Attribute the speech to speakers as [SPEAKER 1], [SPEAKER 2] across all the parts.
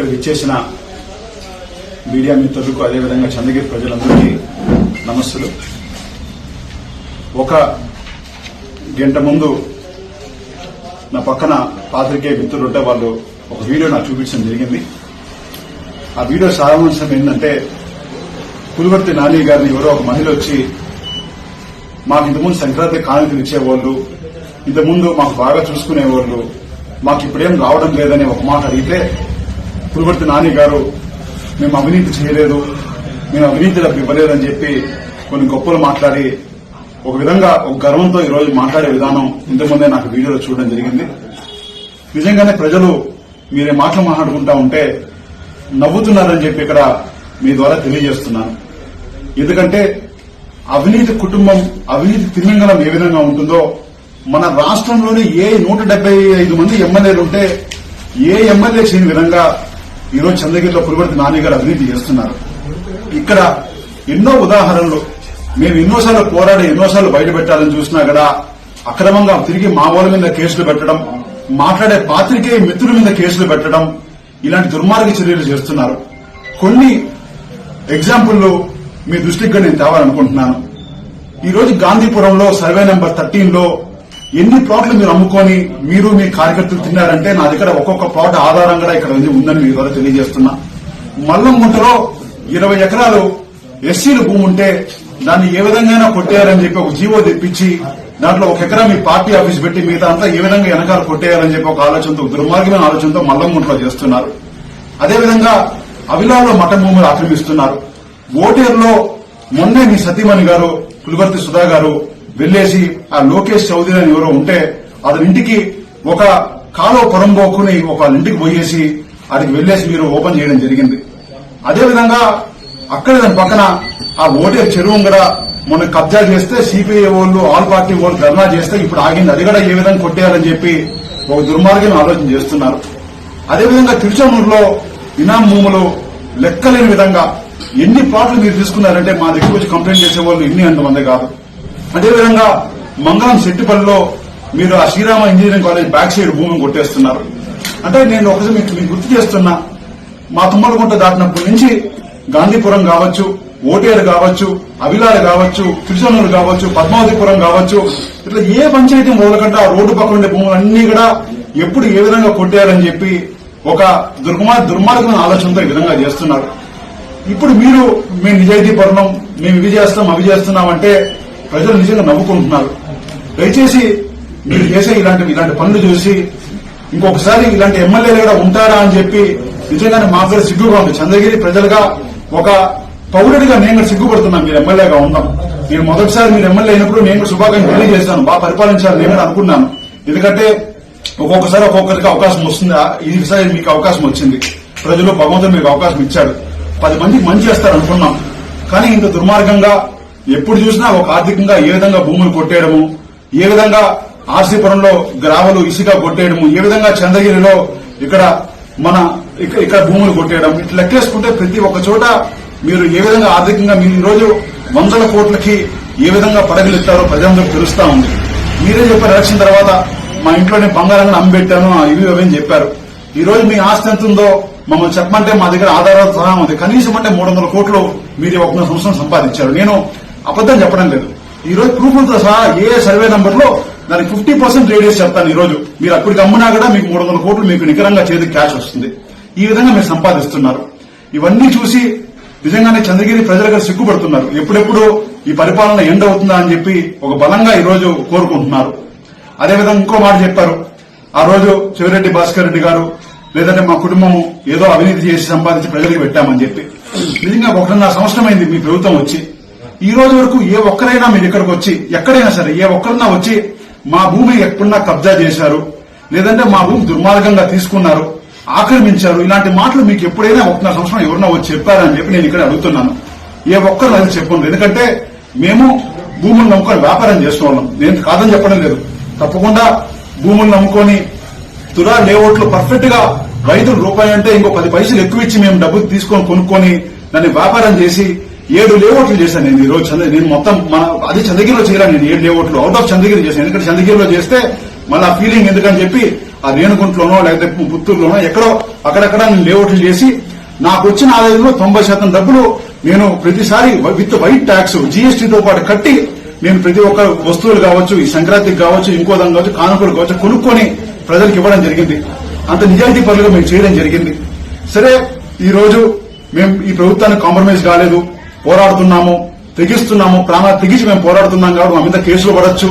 [SPEAKER 1] ఇక్కడ విచ్చేసిన మీడియా మిత్రులకు అదేవిధంగా చంద్రగిరి ప్రజలందరికీ నమస్సులు. ఒక గంట ముందు నా పక్కన పాత్రికేయ మిత్రులు ఉంటే వాళ్ళు ఒక వీడియో నాకు చూపించడం జరిగింది. ఆ వీడియో సారాంశం ఏంటంటే పులివర్తి నాని గారిని ఎవరో ఒక మహిళ వచ్చి మాకు ఇంతకుముందు సంక్రాంతి కానుకలు ఇచ్చేవాళ్ళు ఇంతకుముందు మాకు బాగా చూసుకునేవాళ్ళు మాకు ఇప్పుడేం రావడం లేదని ఒక మాట అడిగితే పులివర్తి నాని గారు మేము అవినీతి చేయలేదు మేము అవినీతి డబ్బు ఇవ్వలేదని చెప్పి కొన్ని గొప్పలు మాట్లాడి ఒక విధంగా ఒక గర్వంతో ఈరోజు మాట్లాడే విధానం ఇంతకుముందే నాకు వీడియోలో చూడడం జరిగింది. నిజంగానే ప్రజలు మీరే మాటలు మాట్లాడుకుంటా ఉంటే నవ్వుతున్నారని చెప్పి ఇక్కడ మీ ద్వారా తెలియజేస్తున్నాను. ఎందుకంటే అవినీతి కుటుంబం అవినీతి తిమింగలం ఏ విధంగా ఉంటుందో మన రాష్ట్రంలోని ఏ నూట ఐదు మంది ఎమ్మెల్యేలు ఉంటే ఏ ఎమ్మెల్యే చేయని విధంగా ఈరోజు చంద్రగిరిలో పులివర్తి నాని గారు అవినీతి చేస్తున్నారు. ఇక్కడ ఎన్నో ఉదాహరణలు. మేము ఎన్నోసార్లు పోరాడి ఎన్నోసార్లు బయట పెట్టాలని చూసినా కూడా అక్రమంగా తిరిగి మా వాళ్ళ మీద కేసులు పెట్టడం మాట్లాడే పాత్రికేయ మిత్రుల మీద కేసులు పెట్టడం ఇలాంటి దుర్మార్గ చర్యలు చేస్తున్నారు. కొన్ని ఎగ్జాంపుల్ మీ దృష్టికి నేను తేవాలనుకుంటున్నాను. ఈరోజు గాంధీపురంలో సర్వే నెంబర్ థర్టీన్లో ఎన్ని ప్లాట్లు మీరు అమ్ముకొని మీరు మీ కార్యకర్తలు తిన్నారంటే నా దగ్గర ఒక్కొక్క ప్లాట్ ఆధారం కూడా ఇక్కడ ఉందని మీ ద్వారా తెలియజేస్తున్నా. మల్లంగుంటలో ఇరవై ఎకరాలు ఎస్సీల భూమి ఉంటే దాన్ని ఏ విధంగా కొట్టేయాలని చెప్పి ఒక జీవో తెప్పించి దాంట్లో ఒక ఎకరా మీ పార్టీ ఆఫీస్ పెట్టి మిగతా అంతా ఏ విధంగా వెనకాల కొట్టేయాలని చెప్పి ఒక ఆలోచనతో దుర్మార్గమైన ఆలోచనతో మల్లంగుంటలో చేస్తున్నారు. అదేవిధంగా అవిలాలో మఠ భూములు ఆక్రమిస్తున్నారు. ఓటేరులో మొన్నే మీ సతీమణి గారు కులవర్తి సుధా గారు వెళ్ళేసి ఆ లోకేష్ చౌదరి అని ఎవరో ఉంటే అతని ఇంటికి ఒక కాలో పొరంబోకుని ఒక ఇంటికి పోయేసి అడికి వెళ్ళేసి మీరు ఓపెన్ చేయడం జరిగింది. అదేవిధంగా అక్కడ దాని పక్కన ఆ ఓటేరు చెరువు కూడా మొన్న కబ్జా చేస్తే సిపిఐ వాళ్ళు ఆల్ పార్టీ వాళ్ళు ధర్నా చేస్తే ఇప్పుడు ఆగింది. అది కూడా ఏ విధంగా కొట్టేయాలని చెప్పి ఒక దుర్మార్గం ఆలోచన చేస్తున్నారు. అదేవిధంగా తిరుచనూరులో ఇనాం భూములు లెక్కలేని విధంగా ఎన్ని ప్లాట్లు మీరు తీసుకున్నారంటే మా దగ్గర వచ్చి కంప్లైంట్ చేసే వాళ్ళు ఎన్ని అంతమంది కాదు. అదేవిధంగా మంగళం శెట్టిపల్లిలో మీరు ఆ Srirama engineering college back side భూమిని కొట్టేస్తున్నారు. అంటే నేను ఒకసారి మీకు మీకు గుర్తు చేస్తున్నా మా తుమ్మలగుంట దాటినప్పటి నుంచి గాంధీపురం కావచ్చు ఓటేరు కావచ్చు అవిలాలు కావచ్చు తిరుచనూరు కావచ్చు పద్మావతిపురం కావచ్చు ఇట్లా ఏ పంచాయతీ మొదలకంటే ఆ రోడ్డు పక్కన ఉండే భూములన్నీ కూడా ఎప్పుడు ఏ విధంగా కొట్టేయాలని చెప్పి ఒక దుర్మార్ దుర్మార్గమైన ఆలోచనతో ఈ విధంగా చేస్తున్నారు. ఇప్పుడు మీరు మేము నిజాయితీ పరణం మేము ఇవి చేస్తాం అవి చేస్తున్నాం అంటే ప్రజలు నిజంగా నవ్వుకుంటున్నారు. దయచేసి మీరు చేసే ఇలాంటి ఇలాంటి పనులు చూసి ఇంకొకసారి ఇలాంటి ఎమ్మెల్యేలు కూడా ఉంటారా అని చెప్పి నిజంగానే మాకు కూడా సిగ్గుగా ఉంది. చంద్రగిరి ప్రజలుగా ఒక పౌరుడిగా నేను కూడా సిగ్గుపడుతున్నాను. మీరు ఎమ్మెల్యేగా ఉన్నాం. మీరు మొదటిసారి మీరు ఎమ్మెల్యే అయినప్పుడు నేను కూడా శుభాకాంక్షలు తెలియజేస్తాను బాగా పరిపాలించాలి నేను అనుకున్నాను. ఎందుకంటే ఒక్కొక్కసారి ఒక్కొక్కరికి అవకాశం వస్తుంది. ఈసారి మీకు అవకాశం వచ్చింది. ప్రజలు భగవంతుడు మీకు అవకాశం ఇచ్చాడు. పది మందికి మంచి చేస్తారు అనుకున్నాం కానీ ఇంత దుర్మార్గంగా ఎప్పుడు చూసినా ఒక ఆర్థికంగా ఏ విధంగా భూములు కొట్టేయడము ఏ విధంగా ఆర్సీపురంలో గ్రావలు ఇసుక కొట్టేయడము ఏ విధంగా చంద్రగిరిలో ఇక్కడ మన ఇక- ఇక్కడ భూములు కొట్టేయడం ఇట్లా లెక్కేసుకుంటే ప్రతి ఒక్క చోట మీరు ఏ విధంగా ఆర్థికంగా మీరు ఈరోజు రోజు వందల కోట్లకి ఏ విధంగా పడగలిస్తారో ప్రజలందరూ తెలుస్తా ఉంది. మీరే చెప్పారు ఎలక్షన్ తర్వాత మా ఇంట్లోనే బంగారాన్ని అమ్మిపెట్టాను ఇవి ఇవి అని చెప్పారు. ఈ రోజు మీ ఆస్తి ఎంత ఉందో మమ్మల్ని చెప్పమంటే మా దగ్గర ఆధారాలు సహా ఉంది. కనీసం అంటే మూడు వందల కోట్లు మీరు ఒక సంవత్సరం సంపాదించారు. నేను అబద్దం చెప్పడం లేదు. ఈ రోజు ప్రూఫ్లతో సహా ఏ సర్వే నంబర్లో? దానికి ఫిఫ్టీ పర్సెంట్ రేడియస్ చెప్తాను ఈ రోజు. మీరు అప్పటికి అమ్మినా కూడా మీకు మూడు వందల కోట్లు మీకు నికరంగా చేతికి క్యాష్ వస్తుంది. ఈ విధంగా మీరు సంపాదిస్తున్నారు. ఇవన్నీ చూసి నిజంగానే చంద్రగిరి ప్రజలుగా సిగ్గుపడుతున్నారు. ఎప్పుడెప్పుడు ఈ పరిపాలన ఎండ్ అవుతుందా అని చెప్పి ఒక బలంగా ఈ రోజు కోరుకుంటున్నారు. అదేవిధంగా ఇంకో మాట చెప్పారు. ఆ రోజు చెవిరెడ్డి భాస్కర్ రెడ్డి గారు లేదంటే మా కుటుంబము ఏదో అవినీతి చేసి సంపాదించి ప్రజలకు పెట్టామని చెప్పి. నిజంగా ఒకటిన్నర సంవత్సరమైంది మీ ప్రభుత్వం వచ్చి. ఈ రోజు వరకు ఏ ఒక్కరైనా మీరు ఇక్కడికి వచ్చి ఎక్కడైనా సరే ఏ ఒక్కరైనా వచ్చి మా భూమి ఎప్పుడన్నా కబ్జా చేశారు లేదంటే మా భూమి దుర్మార్గంగా తీసుకున్నారు ఆక్రమించారు ఇలాంటి మాటలు మీకు ఎప్పుడైనా ఒకటిన్నర సంవత్సరం ఎవరన్నా వచ్చి చెప్పారని చెప్పి నేను ఇక్కడ అడుగుతున్నాను. ఏ ఒక్కరు అది చెప్పండి ఎందుకంటే మేము భూములు నమ్ముకొని వ్యాపారం చేస్తున్నాం నేను కాదని చెప్పడం లేదు. తప్పకుండా భూములు నమ్ముకొని తురా లేఅవుట్లు పర్ఫెక్ట్గా రైతులు రూపాయి అంటే ఇంకో పది పైసలు ఎక్కువ ఇచ్చి మేము డబ్బులు తీసుకొని కొనుక్కొని దాన్ని వ్యాపారం చేసి ఏడు లేఅవుట్లు చేశాను నేను ఈ రోజు చంద్ర నేను మొత్తం మన అది చంద్రగిరిలో చేయాలి నేను ఏడు లేఅవుట్లు అవుట్ ఆఫ్ చంద్రగిరి చేశాను. ఎందుకంటే చంద్రగిరిలో చేస్తే మళ్ళీ ఆ ఫీలింగ్ ఎందుకని చెప్పి ఆ రేణుగుంట్లోనో లేకపోతే పుత్తూరులోనో ఎక్కడో అక్కడక్కడ నేను లేఅవుట్లు చేసి నాకు వచ్చిన ఆదాయంలో తొంభై శాతం డబ్బులు నేను ప్రతిసారి విత్ వైట్ ట్యాక్స్ జీఎస్టీతో పాటు కట్టి నేను ప్రతి ఒక్క వస్తువులు కావచ్చు ఈ సంక్రాంతికి కావచ్చు ఇంకో దాని కావచ్చు కానుకలు కావచ్చు కొనుక్కొని ప్రజలకు ఇవ్వడం జరిగింది. అంత నిజాయితీ పనులుగా మేము చేయడం జరిగింది. సరే ఈ రోజు మేము ఈ ప్రభుత్వానికి కాంప్రమైజ్ కాలేదు. పోరాడుతున్నాము తెగిస్తున్నాము ప్రాణాలు తెగించి మేము పోరాడుతున్నాం కాబట్టి మా మీద కేసులు పడచ్చు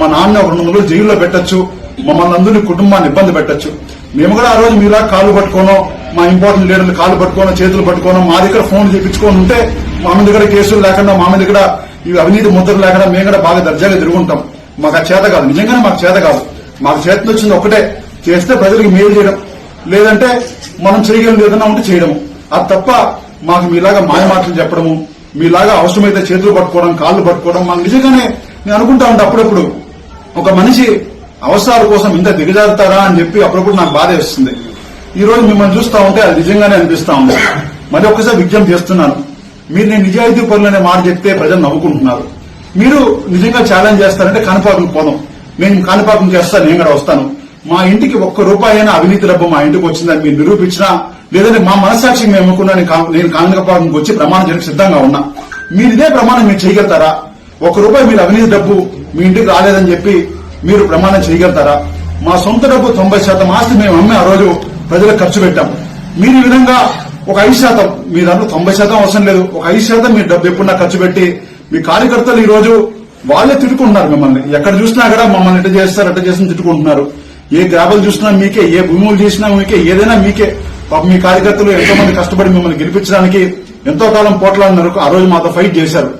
[SPEAKER 1] మా నాన్న ఒక రెండు రోజులు జైల్లో పెట్టొచ్చు మమ్మల్ని అందరినీ కుటుంబాన్ని ఇబ్బంది పెట్టొచ్చు. మేము కూడా ఆ రోజు మీలా కాళ్ళు పట్టుకోనో మా ఇంపార్టెంట్ లీడర్లు కాళ్ళు పట్టుకోనో చేతులు పట్టుకోనో మా దగ్గర ఫోన్ చేపించుకొని ఉంటే మా మీద దగ్గర కేసులు లేకుండా మా మీద దగ్గర ఇవి అవినీతి ముద్రలు లేకుండా మేము కూడా బాగా దర్జాగా తిరుగుంటాం. మాకు ఆ చేత కాదు నిజంగానే మాకు చేత కాదు. మాకు చేత వచ్చింది ఒకటే చేస్తే ప్రజలకు మేలు చేయడం. లేదంటే మనం చేయగలిగింది ఏదైనా ఉంటే చేయడము. అది తప్ప మాకు మీలాగా మాయ మాటలు చెప్పడము మీలాగా అవసరమైతే చేతులు పట్టుకోవడం కాళ్ళు పట్టుకోవడం మాకు నిజంగానే నేను అనుకుంటా ఉంటా అప్పుడప్పుడు. ఒక మనిషి అవసరాల కోసం ఇంత దిగజారుతారా అని చెప్పి అప్పుడప్పుడు నాకు బాధ వేస్తుంది. ఈ రోజు మిమ్మల్ని చూస్తా ఉంటే అది నిజంగానే అనిపిస్తా ఉంది. మరి ఒక్కసారి విజ్ఞప్తి చేస్తున్నాను. మీరు నేను నిజాయితీ పనులు అనే మాట చెప్తే ప్రజలు నవ్వుకుంటున్నారు. మీరు నిజంగా ఛాలెంజ్ చేస్తారంటే కాణిపాకం పోదాం. నేను కాణిపాకం చేస్తాను నేను కూడా వస్తాను. మా ఇంటికి ఒక్క రూపాయి అయినా అవినీతి డబ్బు మా ఇంటికి వచ్చిందని మీరు నిరూపించినా లేదంటే మా మనస్సాక్షి మేము నేను కా- నేను వచ్చి ప్రమాణం చేయడానికి సిద్ధంగా ఉన్నా. మీరు ఇదే ప్రమాణం మీరు చేయగలుగుతారా? ఒక రూపాయి మీరు అవినీతి డబ్బు మీ ఇంటికి రాలేదని చెప్పి మీరు ప్రమాణం చేయగలుగుతారా? మా సొంత డబ్బు తొంభై శాతం ఆస్తి మేము అమ్మే ఆ రోజు ప్రజలకు ఖర్చు పెట్టాం. మీరు ఈ విధంగా ఒక ఐదు శాతం మీ దాంట్లో తొంభై శాతం అవసరం లేదు. ఒక ఐదు శాతం మీరు డబ్బు ఎప్పుడున్నా ఖర్చు పెట్టి మీ కార్యకర్తలు ఈ రోజు వాళ్ళే తిట్టుకుంటున్నారు మిమ్మల్ని. ఎక్కడ చూసినా కూడా మమ్మల్ని ఎట్ట చేస్తారు ఎట్ట చేసి తిట్టుకుంటున్నారు. ఏ గ్రాబులు చూసినా మీకే ఏ భూములు చేసినా మీకే ఏదైనా మీకే. పాపం మీ కార్యకర్తలు ఎంతో మంది కష్టపడి మిమ్మల్ని గెలిపించడానికి ఎంతో కాలం పోట్లాడినారు ఆ రోజు మాతో ఫైట్ చేశారు.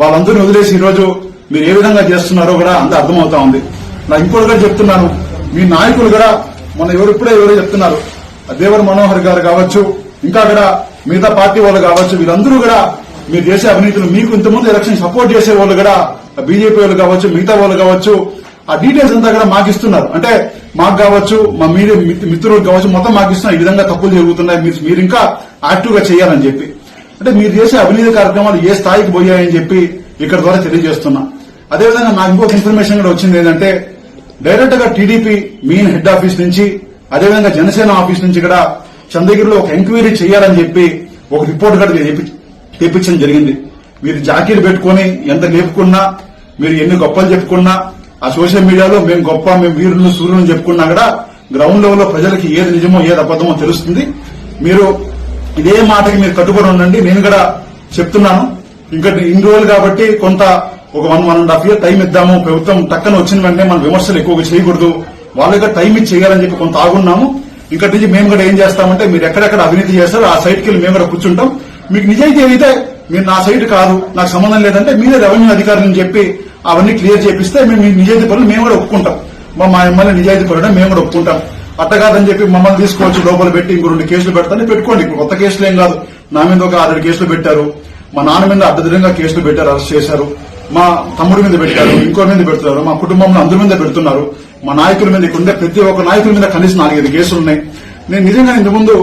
[SPEAKER 1] వాళ్ళందరినీ వదిలేసి ఈ రోజు మీరు ఏ విధంగా చేస్తున్నారో కూడా అంత అర్థమవుతా ఉంది. నా ఇంకోటి కూడా చెప్తున్నాను. మీ నాయకులు కూడా మన ఎవరిప్పుడే ఎవరో చెప్తున్నారు. దేవర మనోహర్ గారు కావచ్చు ఇంకా కూడా మిగతా పార్టీ వాళ్ళు కావచ్చు వీరందరూ కూడా మీరు చేసే అవినీతులు మీకు ఇంతకుముందు ఎలక్షన్ సపోర్ట్ చేసే వాళ్ళు కూడా బీజేపీ వాళ్ళు కావచ్చు మిగతా వాళ్ళు కావచ్చు ఆ డీటెయిల్స్ అంతా కూడా మాకు ఇస్తున్నారు. అంటే మాకు కావచ్చు మా మీడియా మిత్రులకు కావచ్చు మొత్తం మాకు ఇస్తున్నారు. ఈ విధంగా తప్పులు జరుగుతున్నాయి. మీరు- మీరు ఇంకా యాక్టివ్గా చేయాలని చెప్పి. అంటే మీరు చేసే అవినీతి కార్యక్రమాలు ఏ స్థాయికి పోయాయని చెప్పి ఇక్కడ ద్వారా తెలియజేస్తున్నా. అదేవిధంగా నాకు ఇంకొక ఇన్ఫర్మేషన్ కూడా వచ్చింది ఏంటంటే డైరెక్ట్గా టీడీపీ మెయిన్ హెడ్ ఆఫీస్ నుంచి అదేవిధంగా జనసేన ఆఫీస్ నుంచి కూడా చంద్రగిరిలో ఒక ఎంక్వైరీ చేయాలని చెప్పి ఒక రిపోర్ట్ కూడా తెప్పించడం జరిగింది. మీరు జాకీలు పెట్టుకొని ఎంత లేపుకున్నా మీరు ఎన్ని గొప్పలు చెప్పుకున్నా ఆ సోషల్ మీడియాలో మేము గొప్ప మేము వీరులను సూర్యులను చెప్పుకున్నా కూడా గ్రౌండ్ లెవెల్లో ప్రజలకి ఏది నిజమో ఏది అబద్ధమో తెలుస్తుంది. మీరు ఇదే మాటకి మీరు కట్టుబడి ఉండండి. నేను కూడా చెప్తున్నాను. ఇంకా ఇన్ని రోజులు కాబట్టి కొంత ఒక one one and half year time ఇద్దాము. ప్రభుత్వం టక్కన వచ్చిన వెంటనే మన విమర్శలు ఎక్కువగా చేయకూడదు. వాళ్ళకి టైం ఇచ్చి చేయాలని చెప్పి కొంత ఆగున్నాము. ఇంకటి నుంచి మేము కూడా ఏం చేస్తామంటే మీరు ఎక్కడెక్కడ అవినీతి చేస్తారో ఆ సైట్కి వెళ్ళి మేము కూడా కూర్చుంటాం. మీకు నిజాయితీ అయితే మీరు నా సైట్ కాదు నాకు సంబంధం లేదంటే మీరే రెవెన్యూ అధికారులను చెప్పి అవన్నీ క్లియర్ చేపిస్తే మేము మీ నిజాయితీ పనులు మేము కూడా ఒప్పుకుంటాం. మా మా ఎమ్మెల్యే నిజాయితీ పనులు మేము కూడా ఒప్పుకుంటాం. అట్టగాదని చెప్పి మమ్మల్ని తీసుకోవచ్చు లోపల పెట్టి ఇంకో రెండు కేసులు పెడతాను పెట్టుకోండి. ఇప్పుడు కొత్త కేసులు ఏం కాదు. నా మీద ఒక ఆరేడు కేసులు పెట్టారు. మా నాన్న మీద అడ్డదిరంగా కేసులు పెట్టారు అరెస్ట్ చేశారు. మా తమ్ముడి మీద పెట్టారు ఇంకో మీద పెడుతున్నారు. మా కుటుంబంలో అందరి మీద పెడుతున్నారు. మా నాయకుల మీద ఇక్కడ ఉండే ప్రతి ఒక్క నాయకుల మీద కనీసం నాలుగైదు కేసులు ఉన్నాయి. నేను నిజంగా ఇంతకుముందు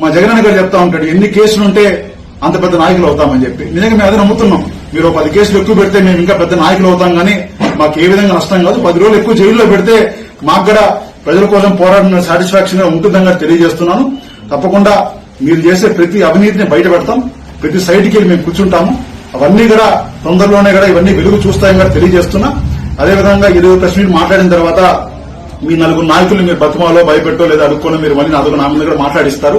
[SPEAKER 1] మా జగన్ గారు చెప్తా ఉంటాడు ఎన్ని కేసులు ఉంటే అంత పెద్ద నాయకులు అవుతామని చెప్పి. నిజంగా మేము అదే నమ్ముతున్నాం. మీరు ఒక పది కేసులు ఎక్కువ పెడితే మేము ఇంకా పెద్ద నాయకులు అవుతాం కానీ మాకు ఏ విధంగా నష్టం కాదు. పది రోజులు ఎక్కువ జైల్లో పెడితే మాకు కూడా ప్రజల కోసం పోరాడిన సాటిస్ఫాక్షన్గా ఉంటుందని కూడా తెలియజేస్తున్నాను. తప్పకుండా మీరు చేసే ప్రతి అవినీతిని బయట పెడతాం. ప్రతి సైట్కి వెళ్ళి మేము కూర్చుంటాము. అవన్నీ కూడా తొందరలోనే కూడా ఇవన్నీ వెలుగు చూస్తాయని కూడా తెలియజేస్తున్నా. అదేవిధంగా ఇరవై ప్రెస్ మీట్ మాట్లాడిన తర్వాత మీ నలుగురు నాయకులు మీరు బతుమాలో భయపెట్టో లేదా అడుక్కోనో మీరు మళ్ళీ నలుగురు నా మీద కూడా మాట్లాడిస్తారు.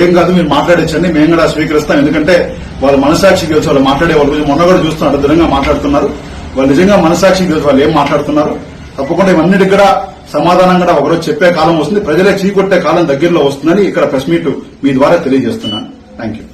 [SPEAKER 1] ఏం కాదు మీరు మాట్లాడించండి మేము కూడా స్వీకరిస్తాం. ఎందుకంటే వాళ్ళ మనసాక్షికి తెలుసు వాళ్ళు మాట్లాడే వాళ్ళ గురించి మొన్న కూడా చూస్తున్నారు దృఢంగా మాట్లాడుతున్నారు. వాళ్ళు నిజంగా మనసాక్షికి తెలుసు వాళ్ళు ఏం మాట్లాడుతున్నారు? తప్పకుండా ఇవన్నిటికి కూడా సమాధానం కూడా ఒకరోజు చెప్పే కాలం వస్తుంది. ప్రజలే చీకొట్టే కాలం దగ్గరలో వస్తుందని ఇక్కడ ప్రెస్ మీట్ మీ ద్వారా తెలియజేస్తున్నాను. Thank you